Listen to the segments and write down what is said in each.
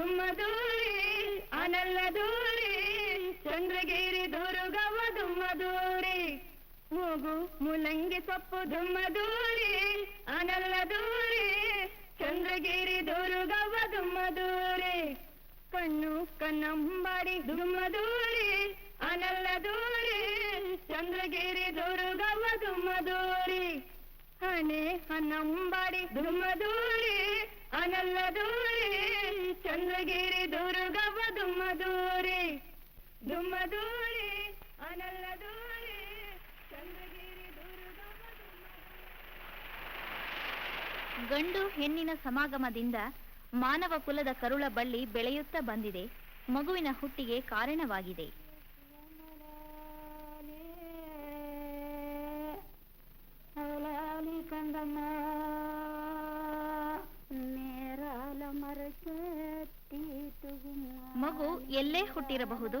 ದುಮ್ಮ ದೂರಿ ಅನಲ್ಲ ದೂರಿ ಚಂದ್ರಗಿರಿ ದುರ್ಗವ ದುಮ್ಮ ದೂರಿ ಮೂಗು ಮುಲಂಗಿ ಸೊಪ್ಪು ದುಮ್ಮ ದೂರಿ ಅನಲ್ಲ ದೂರಿ ಚಂದ್ರಗಿರಿ ದುರ್ಗವ ದುಮ್ಮ ದೂರಿ ಕಣ್ಣು ಕನ್ನಂಬಾಡಿ ದುಮ್ಮ ದೂರಿ ಅನಲ್ಲ ದೂರಿ ಚಂದ್ರಗಿರಿ ದುರ್ಗವ ದುಮ್ಮ ದೂರಿ ಹಣೆ ಹನ್ನಂಬಾಡಿ ದುಮ್ಮ ದೂರಿ ಅನಲ್ಲ ದೂರಿ ಚಂದ್ರಗಿರಿ ದುರ್ಗವ ದುಮ್ಮ ದೂರಿ ದುಮ್ಮ ದೂರಿ ಅನಲ್ಲ ದೂರಿ ಚಂದ್ರಗಿರಿ ದುರ್ಗವ ಗಂಡು ಹೆಣ್ಣಿನ ಸಮಾಗಮದಿಂದ ಮಾನವ ಕುಲದ ಕರುಳ ಬಳ್ಳಿ ಬೆಳೆಯುತ್ತಾ ಬಂದಿದೆ. ಮಗುವಿನ ಹುಟ್ಟಿಗೆ ಕಾರಣವಾಗಿದೆ. ಕಂದಮ್ಮ. ಮಗು ಎಲ್ಲೇ ಹುಟ್ಟಿರಬಹುದು,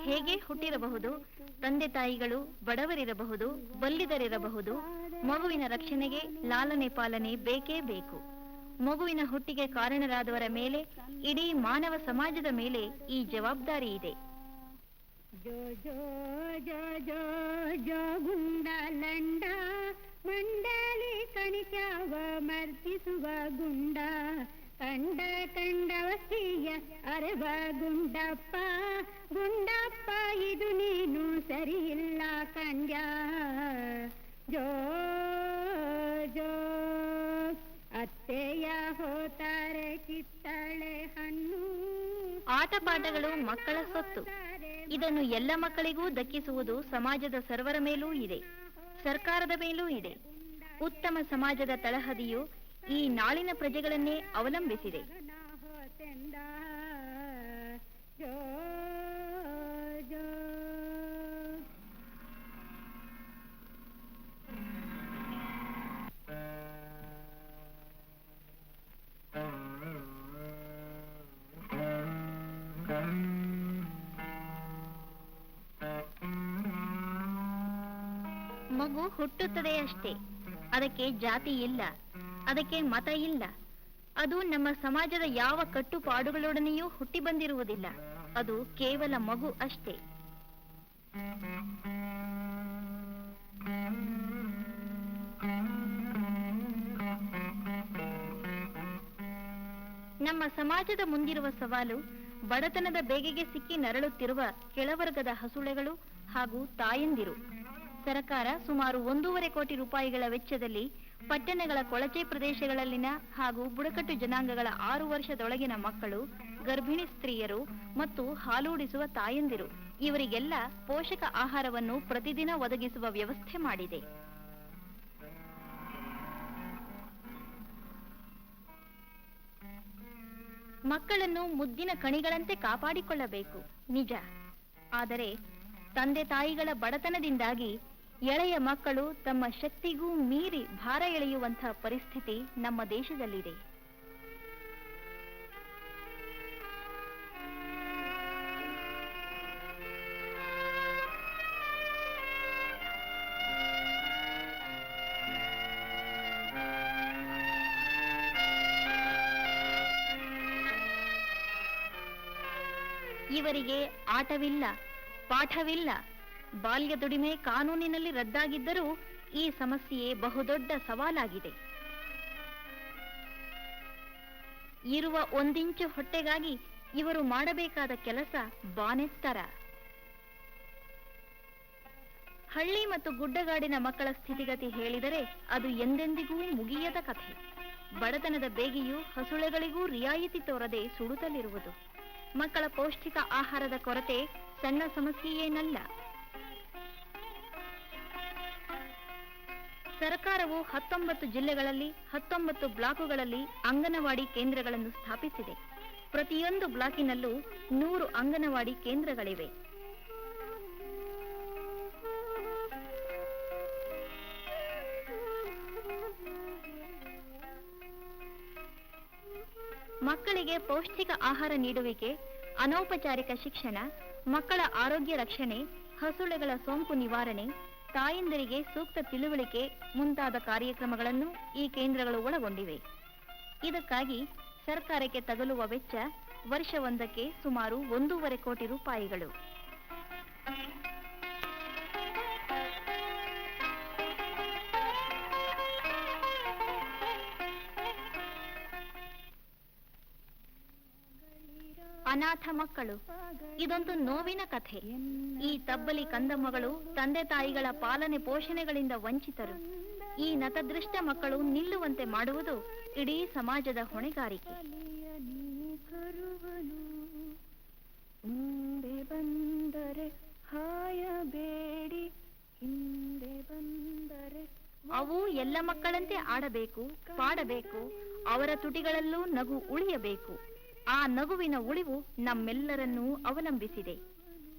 ಹೇಗೆ ಹುಟ್ಟಿರಬಹುದು, ತಂದೆ ತಾಯಿಗಳು ಬಡವರಿರಬಹುದು, ಬಲ್ಲಿದರಿರಬಹುದು, ಮಗುವಿನ ರಕ್ಷಣೆಗೆ ಲಾಲನೆ ಪಾಲನೆ ಬೇಕೇ ಬೇಕು. ಮಗುವಿನ ಹುಟ್ಟಿಗೆ ಕಾರಣರಾದವರ ಮೇಲೆ, ಇಡೀ ಮಾನವ ಸಮಾಜದ ಮೇಲೆ ಈ ಜವಾಬ್ದಾರಿ ಇದೆ. ಜೋ ಜೋ ಗುಂಡ. ಕಂಡ ಕಂಡವಸಿಯ ಅರವ ಗುಂಡಪ್ಪ. ಗುಂಡಪ್ಪ, ಇದು ನೀನು ಸರಿಯಿಲ್ಲ ಕಂಡ್ಯ. ಜೋ ಜೋ. ಅತ್ತೆಯ ಹೋತಾರೆ ಕಿತ್ತಳೆ ಹಣ್ಣು. ಆಟಪಾಠಗಳು ಮಕ್ಕಳ ಸೊತ್ತು. ಇದನ್ನು ಎಲ್ಲ ಮಕ್ಕಳಿಗೂ ದಕ್ಕಿಸುವುದು ಸಮಾಜದ ಸರ್ವರ ಮೇಲೂ ಇದೆ. ಸರ್ಕಾರದ ಮೇಲೂ ಇದೆ. ಉತ್ತಮ ಸಮಾಜದ ತಳಹದಿಯು ಈ ನಾಳಿನ ಪ್ರಜೆಗಳನ್ನೇ ಅವಲಂಬಿಸಿದೆ. ಮಗು ಹುಟ್ಟುತ್ತದೆ ಅಷ್ಟೇ ಅದಕ್ಕೆ ಜಾತಿ ಇಲ್ಲ. ಅದಕ್ಕೆ ಮತ ಇಲ್ಲ. ಅದು ನಮ್ಮ ಸಮಾಜದ ಯಾವ ಕಟ್ಟುಪಾಡುಗಳೊಡನೆಯೂ ಹುಟ್ಟಿ ಬಂದಿರುವುದಿಲ್ಲ. ಅದು ಕೇವಲ ಮಗು ಅಷ್ಟೇ. ನಮ್ಮ ಸಮಾಜದ ಮುಂದಿರುವ ಸವಾಲು ಬಡತನದ ಬೇಗೆಗೆ ಸಿಕ್ಕಿ ನರಳುತ್ತಿರುವ ಕೆಳವರ್ಗದ ಹಸುಳೆಗಳು ಹಾಗೂ ತಾಯಂದಿರು. ಸರ್ಕಾರ ಸುಮಾರು ಒಂದೂವರೆ ಕೋಟಿ ರೂಪಾಯಿಗಳ ವೆಚ್ಚದಲ್ಲಿ ಪಟ್ಟಣಗಳ ಕೊಳಚೆ ಪ್ರದೇಶಗಳಲ್ಲಿನ ಹಾಗೂ ಬುಡಕಟ್ಟು ಜನಾಂಗಗಳ ಆರು ವರ್ಷದೊಳಗಿನ ಮಕ್ಕಳು, ಗರ್ಭಿಣಿ ಸ್ತ್ರೀಯರು ಮತ್ತು ಹಾಲೂಡಿಸುವ ತಾಯಂದಿರು. ಇವರಿಗೆಲ್ಲ ಪೋಷಕ ಆಹಾರವನ್ನು ಪ್ರತಿದಿನ ಒದಗಿಸುವ ವ್ಯವಸ್ಥೆ ಮಾಡಿದೆ. ಮಕ್ಕಳನ್ನು ಮುದ್ದಿನ ಕಣಿಗಳಂತೆ ಕಾಪಾಡಿಕೊಳ್ಳಬೇಕು. ನಿಜ. ಆದರೆ ತಂದೆ ತಾಯಿಗಳ ಬಡತನದಿಂದಾಗಿ ಎಳೆಯ ಮಕ್ಕಳು ತಮ್ಮ ಶಕ್ತಿಗೂ ಮೀರಿ ಭಾರ ಎಳೆಯುವಂತಹ ಪರಿಸ್ಥಿತಿ ನಮ್ಮ ದೇಶದಲ್ಲಿದೆ. ಇವರಿಗೆ ಆಟವಿಲ್ಲ ಪಾಠವಿಲ್ಲ ಬಾಲ್ಯ ದುಡಿಮೆ ಕಾನೂನಿನಲ್ಲಿ ರದ್ದಾಗಿದ್ದರೂ ಈ ಸಮಸ್ಯೆಯೇ ಬಹುದೊಡ್ಡ ಸವಾಲಾಗಿದೆ. ಇರುವ ಒಂದಿಂಚು ಹೊಟ್ಟೆಗಾಗಿ ಇವರು ಮಾಡಬೇಕಾದ ಕೆಲಸ ಬಾನೆತ್ತರ ಹಳ್ಳಿ ಮತ್ತು ಗುಡ್ಡಗಾಡಿನ ಮಕ್ಕಳ ಸ್ಥಿತಿಗತಿ ಹೇಳಿದರೆ ಅದು ಎಂದೆಂದಿಗೂ ಮುಗಿಯದ ಕಥೆ. ಬಡತನದ ಬೇಗೆಯು ಹಸುಳೆಗಳಿಗೂ ರಿಯಾಯಿತಿ ತೋರದೆ ಸುಡುತ್ತಲಿರುವುದು. ಮಕ್ಕಳ ಪೌಷ್ಟಿಕ ಆಹಾರದ ಕೊರತೆ ಸಣ್ಣ ಸಮಸ್ಯೆಯೇನಲ್ಲ. ಸರ್ಕಾರವು ಹತ್ತೊಂಬತ್ತು ಜಿಲ್ಲೆಗಳಲ್ಲಿ, ಹತ್ತೊಂಬತ್ತು ಬ್ಲಾಕುಗಳಲ್ಲಿ ಅಂಗನವಾಡಿ ಕೇಂದ್ರಗಳನ್ನು ಸ್ಥಾಪಿಸಿದೆ. ಪ್ರತಿಯೊಂದು ಬ್ಲಾಕಿನಲ್ಲೂ ನೂರು ಅಂಗನವಾಡಿ ಕೇಂದ್ರಗಳಿವೆ. ಮಕ್ಕಳಿಗೆ ಪೌಷ್ಟಿಕ ಆಹಾರ ನೀಡುವಿಕೆ, ಅನೌಪಚಾರಿಕ ಶಿಕ್ಷಣ, ಮಕ್ಕಳ ಆರೋಗ್ಯ ರಕ್ಷಣೆ, ಹಸುಳೆಗಳ ಸೋಂಕು ನಿವಾರಣೆ ತಾಯಂದಿರಿಗೆ ಸೂಕ್ತ ತಿಳುವಳಿಕೆ ಮುಂತಾದ ಕಾರ್ಯಕ್ರಮಗಳನ್ನು ಈ ಕೇಂದ್ರಗಳು ಒಳಗೊಂಡಿವೆ. ಇದಕ್ಕಾಗಿ ಸರ್ಕಾರಕ್ಕೆ ತಗಲುವ ವೆಚ್ಚ ವರ್ಷವೊಂದಕ್ಕೆ ಸುಮಾರು ಒಂದೂವರೆ ಕೋಟಿ ರೂಪಾಯಿಗಳು. ಅನಾಥ ಮಕ್ಕಳು. ಇದೊಂದು ನೋವಿನ ಕಥೆ. ಈ ತಬ್ಬಲಿ ಕಂದಮ್ಮಗಳು ತಂದೆ ತಾಯಿಗಳ ಪಾಲನೆ ಪೋಷಣೆಗಳಿಂದ ವಂಚಿತರು. ಈ ನತದೃಷ್ಟ ಮಕ್ಕಳು ನಿಲ್ಲುವಂತೆ ಮಾಡುವುದು ಇಡೀ ಸಮಾಜದ ಹೊಣೆಗಾರಿಕೆ. ಮುಂದೆ ಬಂದರೆ ಹಾಯಬೇಡಿ ಹಿಂದೆ ಬಂದರೆ ಅವು ಎಲ್ಲ ಮಕ್ಕಳಂತೆ ಆಡಬೇಕು ಪಾಡಬೇಕು ಅವರ ತುಟಿಗಳಲ್ಲೂ ನಗು ಉಳಿಯಬೇಕು. ಆ ನಗುವಿನ ಉಳಿವು ನಮ್ಮೆಲ್ಲರನ್ನೂ ಅವಲಂಬಿಸಿದೆ.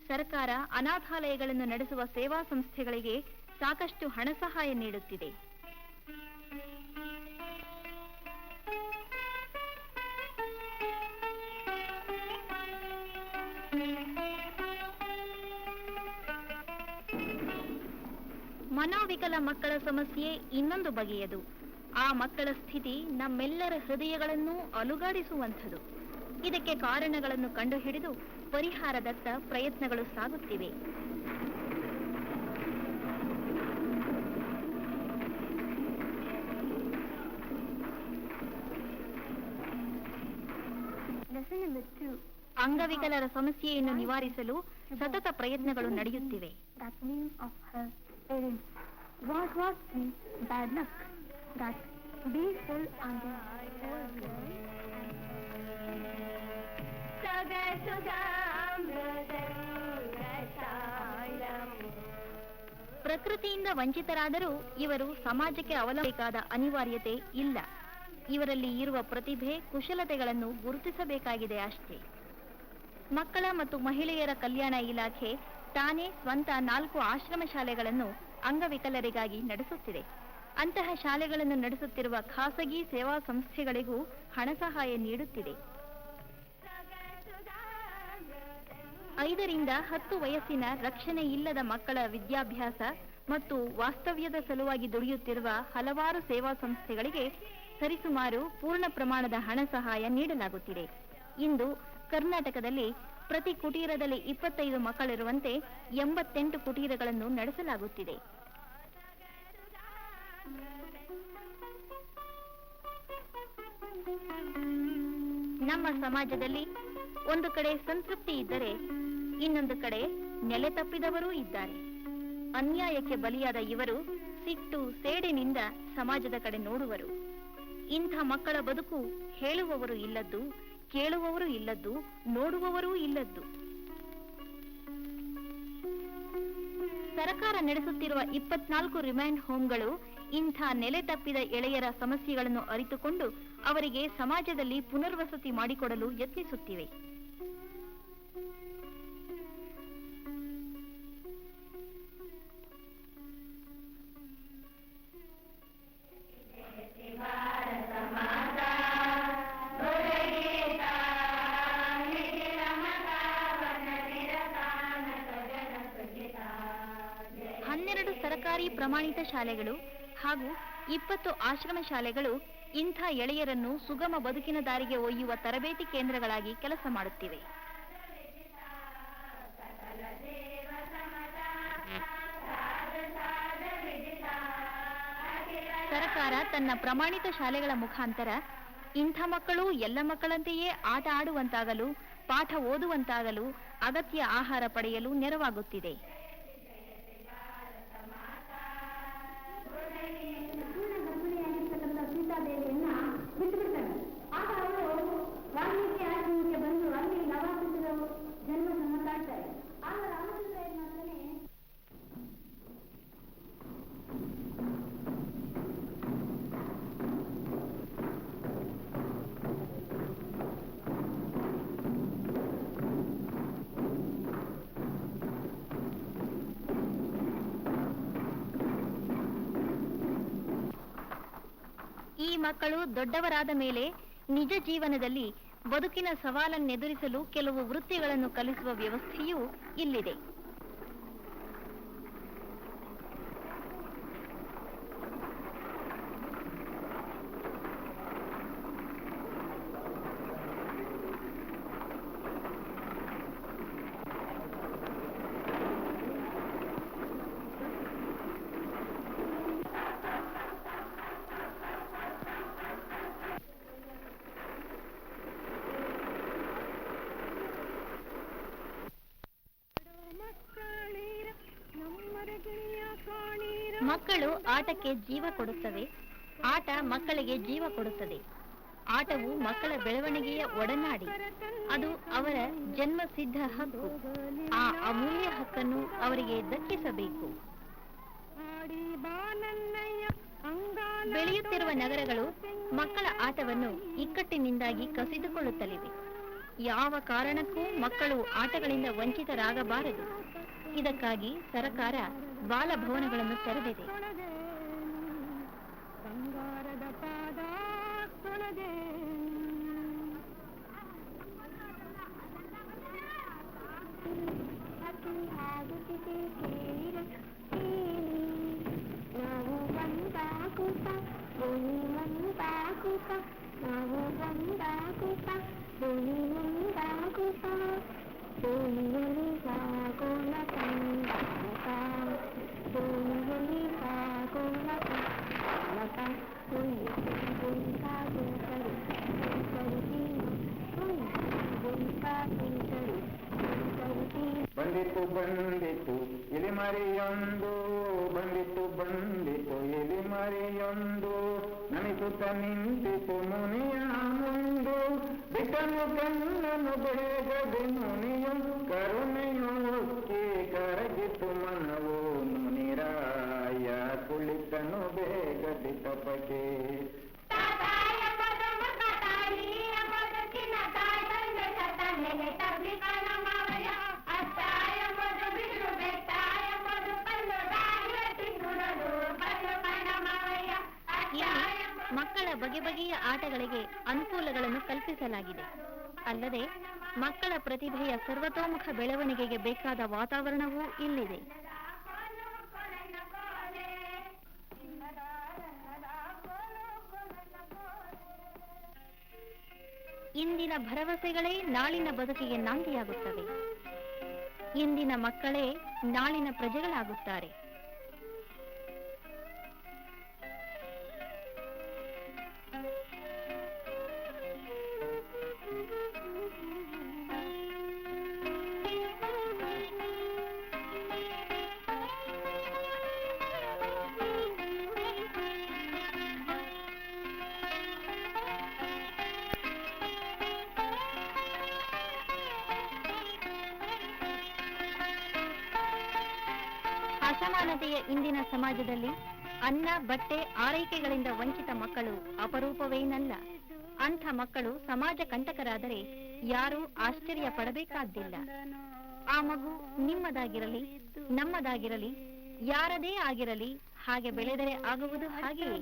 ಸರ್ಕಾರ ಅನಾಥಾಲಯಗಳನ್ನು ನಡೆಸುವ ಸೇವಾ ಸಂಸ್ಥೆಗಳಿಗೆ ಸಾಕಷ್ಟು ಹಣ ಸಹಾಯ ನೀಡುತ್ತಿದೆ. ಮನೋವಿಕಲ ಮಕ್ಕಳ ಸಮಸ್ಯೆ ಇನ್ನೊಂದು ಬಗೆಯದು. ಆ ಮಕ್ಕಳ ಸ್ಥಿತಿ ನಮ್ಮೆಲ್ಲರ ಹೃದಯಗಳನ್ನೂ ಅಲುಗಾಡಿಸುವಂಥದು. ಇದಕ್ಕೆ ಕಾರಣಗಳನ್ನು ಕಂಡುಹಿಡಿದು ಪರಿಹಾರದತ್ತ ಪ್ರಯತ್ನಗಳು ಸಾಗುತ್ತಿವೆ. ಅಂಗವಿಕಲರ ಸಮಸ್ಯೆಯನ್ನು ನಿವಾರಿಸಲು ಸತತ ಪ್ರಯತ್ನಗಳು ನಡೆಯುತ್ತಿವೆ. That ಪ್ರಕೃತಿಯಿಂದ ವಂಚಿತರಾದರೂ ಇವರು ಸಮಾಜಕ್ಕೆ ಅವಲಂಬಿಕಾದ ಅನಿವಾರ್ಯತೆ ಇಲ್ಲ. ಇವರಲ್ಲಿ ಇರುವ ಪ್ರತಿಭೆ, ಕುಶಲತೆಗಳನ್ನು ಗುರುತಿಸಬೇಕಾಗಿದೆ ಅಷ್ಟೇ. ಮಕ್ಕಳ ಮತ್ತು ಮಹಿಳೆಯರ ಕಲ್ಯಾಣ ಇಲಾಖೆ ತಾನೇ ಸ್ವಂತ ನಾಲ್ಕು ಆಶ್ರಮ ಶಾಲೆಗಳನ್ನು ಅಂಗವಿಕಲರಿಗಾಗಿ ನಡೆಸುತ್ತಿದೆ. ಅಂತಹ ಶಾಲೆಗಳನ್ನು ನಡೆಸುತ್ತಿರುವ ಖಾಸಗಿ ಸೇವಾ ಸಂಸ್ಥೆಗಳಿಗೂ ಹಣ ಸಹಾಯ ನೀಡುತ್ತಿದೆ. ಐದರಿಂದ ಹತ್ತು ವಯಸ್ಸಿನ ರಕ್ಷಣೆ ಇಲ್ಲದ ಮಕ್ಕಳ ವಿದ್ಯಾಭ್ಯಾಸ ಮತ್ತು ವಾಸ್ತವ್ಯದ ಸಲುವಾಗಿ ದುಡಿಯುತ್ತಿರುವ ಹಲವಾರು ಸೇವಾ ಸಂಸ್ಥೆಗಳಿಗೆ ಸರಿಸುಮಾರು ಪೂರ್ಣ ಪ್ರಮಾಣದ ಹಣ ಸಹಾಯ ನೀಡಲಾಗುತ್ತಿದೆ. ಇಂದು ಕರ್ನಾಟಕದಲ್ಲಿ ಪ್ರತಿ ಕುಟೀರದಲ್ಲಿ ಇಪ್ಪತ್ತೈದು ಮಕ್ಕಳಿರುವಂತೆ ಎಂಬತ್ತೆಂಟು ಕುಟೀರಗಳನ್ನು ನಡೆಸಲಾಗುತ್ತಿದೆ. ನಮ್ಮ ಸಮಾಜದಲ್ಲಿ ಒಂದು ಕಡೆ ಸಂತೃಪ್ತಿ ಇದ್ದರೆ ಇನ್ನೊಂದು ಕಡೆ ನೆಲೆ ತಪ್ಪಿದವರೂ ಇದ್ದಾರೆ. ಅನ್ಯಾಯಕ್ಕೆ ಬಲಿಯಾದ ಇವರು ಸಿಟ್ಟು ಸೇಡಿನಿಂದ ಸಮಾಜದ ಕಡೆ ನೋಡುವರು. ಇಂಥ ಮಕ್ಕಳ ಬದುಕು ಹೇಳುವವರು ಇಲ್ಲದ್ದು, ಕೇಳುವವರು ಇಲ್ಲದ್ದು, ನೋಡುವವರೂ ಇಲ್ಲದ್ದು. ಸರ್ಕಾರ ನಡೆಸುತ್ತಿರುವ ಇಪ್ಪತ್ನಾಲ್ಕು ರಿಮೈಂಡ್ ಹೋಮ್ಗಳು ಇಂಥ ನೆಲೆ ತಪ್ಪಿದ ಎಳೆಯರ ಸಮಸ್ಯೆಗಳನ್ನು ಅರಿತುಕೊಂಡು ಅವರಿಗೆ ಸಮಾಜದಲ್ಲಿ ಪುನರ್ವಸತಿ ಮಾಡಿಕೊಡಲು ಯತ್ನಿಸುತ್ತಿವೆ. ಪ್ರಮಾಣಿತ ಶಾಲೆಗಳು ಹಾಗೂ ಇಪ್ಪತ್ತು ಆಶ್ರಮ ಶಾಲೆಗಳು ಇಂಥ ಎಳೆಯರನ್ನು ಸುಗಮ ಬದುಕಿನ ದಾರಿಗೆ ಒಯ್ಯುವ ತರಬೇತಿ ಕೇಂದ್ರಗಳಾಗಿ ಕೆಲಸ ಮಾಡುತ್ತಿವೆ. ಸರ್ಕಾರ ತನ್ನ ಪ್ರಮಾಣಿತ ಶಾಲೆಗಳ ಮುಖಾಂತರ ಇಂಥ ಮಕ್ಕಳು ಎಲ್ಲ ಮಕ್ಕಳಂತೆಯೇ ಆಟ ಆಡುವಂತಾಗಲು, ಪಾಠ ಓದುವಂತಾಗಲು ಅಗತ್ಯ ಆಹಾರ ಪಡೆಯಲು ನೆರವಾಗುತ್ತಿದೆ. ಈ ಮಕ್ಕಳು ದೊಡ್ಡವರಾದ ಮೇಲೆ ನಿಜ ಜೀವನದಲ್ಲಿ ಬದುಕಿನ ಸವಾಲನ್ನೆದುರಿಸಲು ಕೆಲವು ವೃತ್ತಿಗಳನ್ನು ಕಲಿಸುವ ವ್ಯವಸ್ಥೆಯೂ ಇಲ್ಲಿದೆ. ಮಕ್ಕಳು ಆಟಕ್ಕೆ ಜೀವ ಕೊಡುತ್ತವೆ, ಆಟ ಮಕ್ಕಳಿಗೆ ಜೀವ ಕೊಡುತ್ತದೆ. ಆಟವು ಮಕ್ಕಳ ಬೆಳವಣಿಗೆಯ ಒಡನಾಡಿ, ಅದು ಅವರ ಜನ್ಮಸಿದ್ಧ ಹಕ್ಕು. ಆ ಅಮೂಲ್ಯ ಹಕ್ಕನ್ನು ಅವರಿಗೆ ದಕ್ಕಿಸಬೇಕು. ಬೆಳೆಯುತ್ತಿರುವ ನಗರಗಳು ಮಕ್ಕಳ ಆಟವನ್ನು ಇಕ್ಕಟ್ಟಿನಿಂದಾಗಿ ಕಸಿದುಕೊಳ್ಳುತ್ತಲಿವೆ. ಯಾವ ಕಾರಣಕ್ಕೂ ಮಕ್ಕಳು ಆಟಗಳಿಂದ ವಂಚಿತರಾಗಬಾರದು. ಇದಕ್ಕಾಗಿ ಸರಕಾರ ಬಾಲಭವನಗಳನ್ನು ತೆರೆದಿದೆ. ಬಂದಿತು ಬಂದಿತು ಇಲಿ ಮರಿಯೊಂದು ಬಂದಿತು ಬಂದಿತು ಇಲಿ ಮರಿಯೊಂದು ನನಿಸುತ್ತ ನಿಂತಿತು ಮುನಿಯ ಮುಂದು ಬಿಟ್ಟನು ಕಣ್ಣನು ಬೇಗದೆ ಮುನಿಯು ಕರುಣೆಯು ಉಕ್ಕಿ ಕರಗಿತು ಮನವು ಮುನಿರಾಯ ಕುಳಿತನು ಬೇಗದೆ ತಪಕೆ ಕಲ್ಪಿಸಲಾಗಿದೆ. ಅಲ್ಲದೆ, ಮಕ್ಕಳ ಪ್ರತಿಭೆಯ ಸರ್ವತೋಮುಖ ಬೆಳವಣಿಗೆಗೆ ಬೇಕಾದ ವಾತಾವರಣವೂ ಇಲ್ಲಿದೆ. ಇಂದಿನ ಭರವಸೆಗಳೇ ನಾಳಿನ ಬದುಕಿಗೆ ನಾಂದಿಯಾಗುತ್ತವೆ. ಇಂದಿನ ಮಕ್ಕಳೇ ನಾಳಿನ ಪ್ರಜೆಗಳಾಗುತ್ತಾರೆ. ಅಸಮಾನತೆಯ ಇಂದಿನ ಸಮಾಜದಲ್ಲಿ ಅನ್ನ, ಬಟ್ಟೆ, ಆರೈಕೆಗಳಿಂದ ವಂಚಿತ ಮಕ್ಕಳು ಅಪರೂಪವೇನಲ್ಲ. ಅಂಥ ಮಕ್ಕಳು ಸಮಾಜ ಕಂಟಕರಾದರೆ ಯಾರೂ ಆಶ್ಚರ್ಯ ಪಡಬೇಕಾದ್ದಿಲ್ಲ. ಆ ಮಗು ನಿಮ್ಮದಾಗಿರಲಿ, ನಮ್ಮದಾಗಿರಲಿ, ಯಾರದೇ ಆಗಿರಲಿ ಹಾಗೆ ಬೆಳೆದರೆ ಆಗುವುದು ಹಾಗೆಯೇ.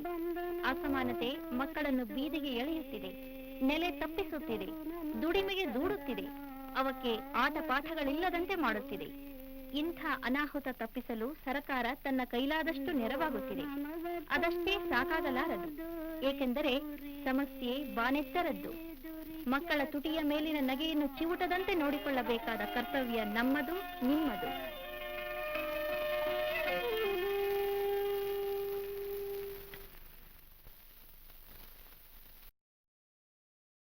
ಅಸಮಾನತೆ ಮಕ್ಕಳನ್ನು ಬೀದಿಗೆ ಎಳೆಯುತ್ತಿದೆ, ನೆಲೆ ತಪ್ಪಿಸುತ್ತಿದೆ, ದುಡಿಮೆಗೆ ದೂಡುತ್ತಿದೆ, ಅವಕ್ಕೆ ಆಟ ಪಾಠಗಳಿಲ್ಲದಂತೆ ಮಾಡುತ್ತಿದೆ. ಇಂಥ ಅನಾಹುತ ತಪ್ಪಿಸಲು ಸರಕಾರ ತನ್ನ ಕೈಲಾದಷ್ಟು ನೆರವಾಗುತ್ತಿದೆ. ಅದಷ್ಟೇ ಸಾಕಾಗಲಾರದು. ಏಕೆಂದರೆ ಸಮಸ್ಯೆ ಬಾನೆತ್ತರದ್ದು. ಮಕ್ಕಳ ತುಟಿಯ ಮೇಲಿನ ನಗೆಯನ್ನು ಚಿವುಟದಂತೆ ನೋಡಿಕೊಳ್ಳಬೇಕಾದ ಕರ್ತವ್ಯ ನಮ್ಮದು, ನಿಮ್ಮದು.